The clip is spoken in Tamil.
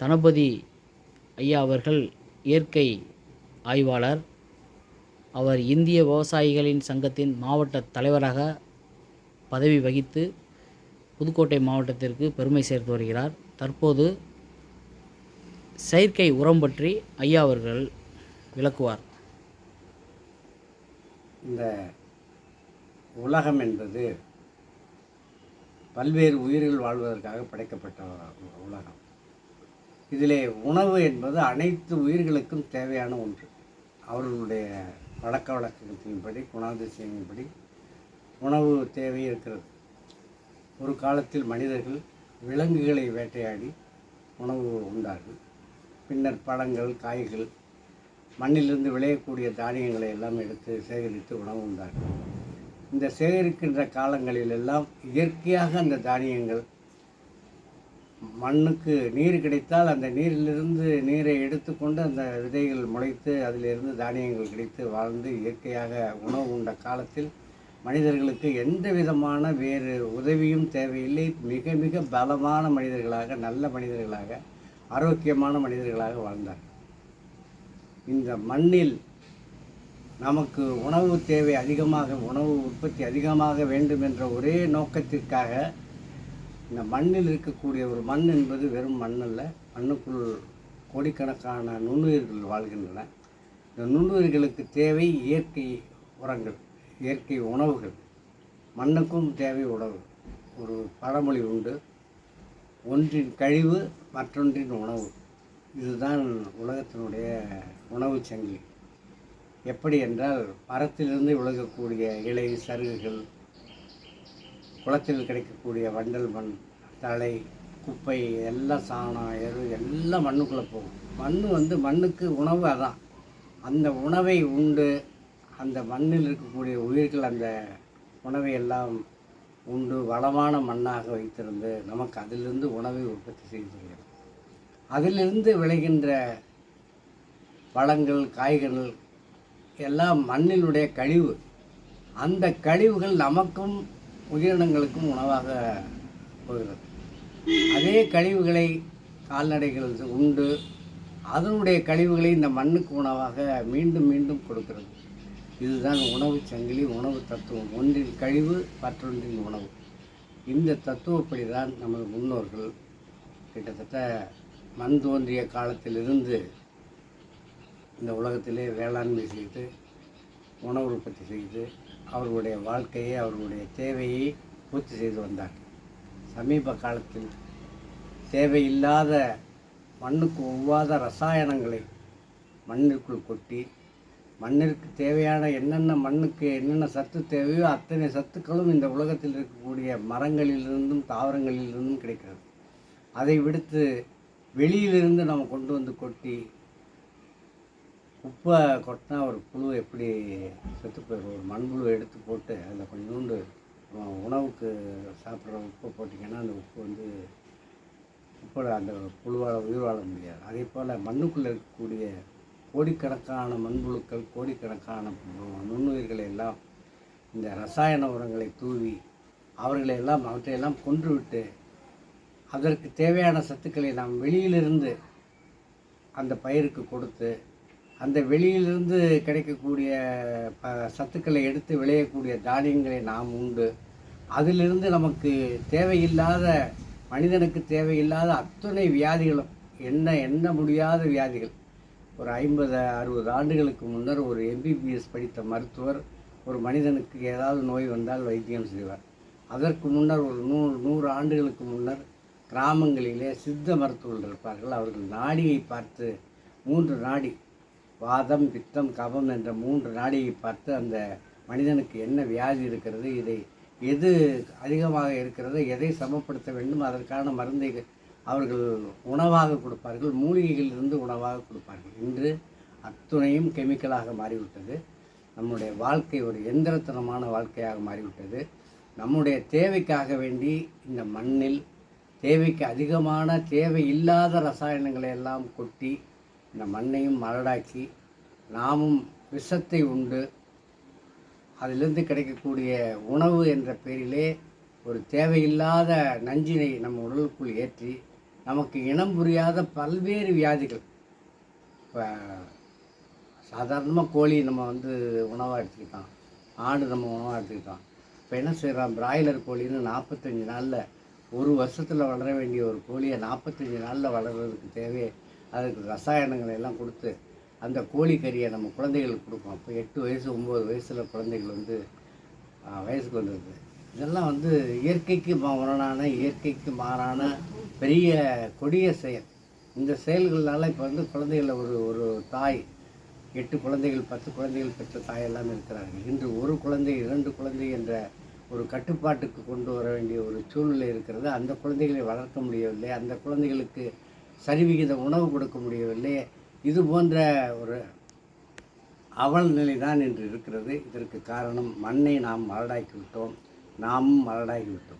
தனபதி ஐயா அவர்கள் இயற்கை ஆய்வாளர். அவர் இந்திய விவசாயிகளின் சங்கத்தின் மாவட்ட தலைவராக பதவி வகித்து புதுக்கோட்டை மாவட்டத்திற்கு பெருமை சேர்த்து வருகிறார். தற்போது செயற்கை உரம் பற்றி ஐயா அவர்கள் விளக்குவார். இந்த உலகம் என்பது பல்வேறு உயிர்கள் வாழ்வதற்காக படைக்கப்பட்ட உலகம். இதிலே உணவு என்பது அனைத்து உயிர்களுக்கும் தேவையான ஒன்று. அவர்களுடைய பழக்க வழக்கத்தின்படி குணாதிசயங்களின்படி உணவு தேவை இருக்கிறது. ஒரு காலத்தில் மனிதர்கள் விலங்குகளை வேட்டையாடி உணவு உண்டார்கள். பின்னர் பழங்கள் காய்கள் மண்ணிலிருந்து விளையக்கூடிய தானியங்களை எல்லாம் எடுத்து சேகரித்து உணவு உண்டார்கள். இந்த சேகரிக்கின்ற காலங்களில் எல்லாம் இயற்கையாக அந்த தானியங்கள் மண்ணுக்கு நீர் கிடைத்தால் அந்த நீரிலிருந்து நீரை எடுத்துக்கொண்டு அந்த விதைகள் முளைத்து அதிலிருந்து தானியங்கள் கிடைத்து வாழ்ந்து இயற்கையாக உணவு உண்ட காலத்தில் மனிதர்களுக்கு எந்த விதமான வேறு உதவியும் தேவையில்லை. மிக மிக பலமான மனிதர்களாக நல்ல மனிதர்களாக ஆரோக்கியமான மனிதர்களாக வாழ்ந்தார் இந்த மண்ணில் நமக்கு உணவு தேவை அதிகமாக உணவு உற்பத்தி அதிகமாக வேண்டும் என்ற ஒரே நோக்கத்திற்காக இந்த மண்ணில் இருக்கக்கூடிய ஒரு மண் என்பது வெறும் மண் அல்ல மண்ணுக்குள் கோடிக்கணக்கான நுண்ணுயிர்கள் வாழ்கின்றன. இந்த நுண்ணுயிர்களுக்கு தேவை இயற்கை உரங்கள் இயற்கை உணவுகள். மண்ணுக்கும் தேவை உணவு. ஒரு பழமொழி உண்டு. ஒன்றின் கழிவு மற்றொன்றின் உணவு. இதுதான் உலகத்தினுடைய உணவுச் சங்கிலி. எப்படி என்றால் மரத்திலிருந்து விலகக்கூடிய இலை சருகுகள் குளத்தில் கிடைக்கக்கூடிய வண்டல் மண் தழை குப்பை எல்லாம் சாணம் எரு எல்லாம் மண்ணுக்குள்ளே போகும். மண் வந்து மண்ணுக்கு உணவு அதான். அந்த உணவை உண்டு அந்த மண்ணில் இருக்கக்கூடிய உயிர்கள் அந்த உணவை எல்லாம் உண்டு வளமான மண்ணாக வைத்திருந்து நமக்கு அதிலிருந்து உணவை உற்பத்தி செய்கிறது அதிலிருந்து விளைகின்ற பழங்கள் காய்கறிகள் எல்லாம் மண்ணினுடைய கழிவு. அந்த கழிவுகள் நமக்கும் உயிரினங்களுக்கும் உணவாக போகிறது. அதே கழிவுகளை கால்நடைகள் உண்டு. அதனுடைய கழிவுகளை இந்த மண்ணுக்கு உணவாக மீண்டும் மீண்டும் கொடுக்கிறது. இதுதான் உணவு சங்கிலி உணவு தத்துவம். ஒன்றின் கழிவு மற்றொன்றின் உணவு. இந்த தத்துவப்படி தான் நமது முன்னோர்கள் கிட்டத்தட்ட மண் தோன்றிய காலத்திலிருந்து இந்த உலகத்திலே வேளாண்மை செய்து உணவு உற்பத்தி செய்து அவர்களுடைய வாழ்க்கையை அவர்களுடைய தேவையை பூர்த்தி செய்து வந்தார். சமீப காலத்தில் தேவையில்லாத மண்ணுக்கு ஒவ்வாத ரசாயனங்களை மண்ணிற்குள் கொட்டி மண்ணிற்கு தேவையான என்னென்ன மண்ணுக்கு என்னென்ன சத்து தேவையோ அத்தனை சத்துக்களும் இந்த உலகத்தில் இருக்கக்கூடிய மரங்களிலிருந்தும் தாவரங்களிலிருந்தும் கிடைக்கிறது. அதை விடுத்து வெளியிலிருந்து நம்ம கொண்டு வந்து கொட்டி உப்பை கொட்டினா ஒரு புழு எப்படி செத்து போயிடும்? ஒரு மண்புழு எடுத்து போட்டு அதில் கொஞ்சோண்டு உணவுக்கு சாப்பிட்ற உப்பை போட்டிங்கன்னா அந்த உப்பு வந்து உப்போட அந்த புழுவால் உயிர் வாழ முடியாது. அதே போல் மண்ணுக்குள்ளே இருக்கக்கூடிய கோடிக்கணக்கான மண்புழுக்கள் கோடிக்கணக்கான நுண்ணுயிர்களை எல்லாம் இந்த ரசாயன உரங்களை தூவி அவர்களை எல்லாம் அவற்றையெல்லாம் கொன்றுவிட்டு அதற்கு தேவையான சத்துக்களை நாம் வெளியிலிருந்து அந்த பயிருக்கு கொடுத்து அந்த வெளியிலிருந்து கிடைக்கக்கூடிய ப சத்துக்களை எடுத்து விளையக்கூடிய தானியங்களை நாம் உண்டு. அதிலிருந்து நமக்கு தேவையில்லாத மனிதனுக்கு தேவையில்லாத அத்தனை வியாதிகளும் என்ன என்ன முடியாத வியாதிகள். ஒரு ஐம்பது அறுபது ஆண்டுகளுக்கு முன்னர் ஒரு எம்பிபிஎஸ் படித்த மருத்துவர் ஒரு மனிதனுக்கு ஏதாவது நோய் வந்தால் வைத்தியம் செய்வார். அதற்கு முன்னர் ஒரு நூறு நூறு ஆண்டுகளுக்கு முன்னர் கிராமங்களிலே சித்த மருத்துவர்கள் இருப்பார்கள். அவர்கள் நாடியை பார்த்து மூன்று நாடி வாதம் பித்தம் கபம் என்ற மூன்று நாடியை பார்த்து அந்த மனிதனுக்கு என்ன வியாதி இருக்கிறது இதை எது அதிகமாக இருக்கிறது எதை சமப்படுத்த வேண்டும் அதற்கான மருந்தை அவர்கள் உணவாக கொடுப்பார்கள் மூலிகைகளிலிருந்து உணவாக கொடுப்பார்கள். இன்று அத்துணையும் கெமிக்கலாக மாறிவிட்டது. நம்முடைய வாழ்க்கை ஒரு எந்திரத்தனமான வாழ்க்கையாக மாறிவிட்டது. நம்முடைய தேவைக்காக வேண்டி இந்த மண்ணில் தேவைக்கு அதிகமான தேவை இல்லாத ரசாயனங்களை எல்லாம் கொட்டி இந்த மண்ணையும் மலடாக்கி நாமும் விஷத்தை உண்டு. அதிலிருந்து கிடைக்கக்கூடிய உணவு என்ற பேரிலே ஒரு தேவையில்லாத நஞ்சினை நம்ம உடலுக்குள் ஏற்றி நமக்கு இனம் புரியாத பல்வேறு வியாதிகள். இப்போ சாதாரணமாக கோழி நம்ம வந்து உணவாக எடுத்துக்கிட்டோம். ஆடு நம்ம உணவாக எடுத்துக்கிட்டோம். இப்போ என்ன செய்கிறோம் பிராய்லர் கோழின்னு நாற்பத்தஞ்சு நாளில் ஒரு வருஷத்தில் வளர வேண்டிய ஒரு கோழியை நாற்பத்தஞ்சு நாளில் வளர்கிறதுக்கு தேவை அதுக்கு ரசாயனங்களை எல்லாம் கொடுத்து அந்த கோழிக்கறியை நம்ம குழந்தைகளுக்கு கொடுப்போம் இப்போ எட்டு வயசு ஒம்பது வயசில் குழந்தைகள் வந்து வயசுக்கு வந்துடுது இதெல்லாம் வந்து இயற்கைக்கு முரணான இயற்கைக்கு மாறான பெரிய கொடிய செயல். இந்த செயல்களால் இப்போ வந்து குழந்தைகளை ஒரு ஒரு தாய் எட்டு குழந்தைகள் பத்து குழந்தைகள் பெற்ற தாய் எல்லாம் இருக்கிறார்கள். இன்று ஒரு குழந்தை இரண்டு குழந்தை என்ற ஒரு கட்டுப்பாட்டுக்கு கொண்டு வர வேண்டிய ஒரு சூழ்நிலை இருக்கிறது. அந்த குழந்தைகளை வளர்க்க முடியவில்லை. அந்த குழந்தைகளுக்கு சரிவிகித உணவு கொடுக்க முடியவில்லை. இது போன்ற ஒரு அவல் நிலை தான் இன்று இருக்கிறது. இதற்கு காரணம் மண்ணை நாம் மலடாக்கி விட்டோம். நாமும் மரடாகி விட்டோம்.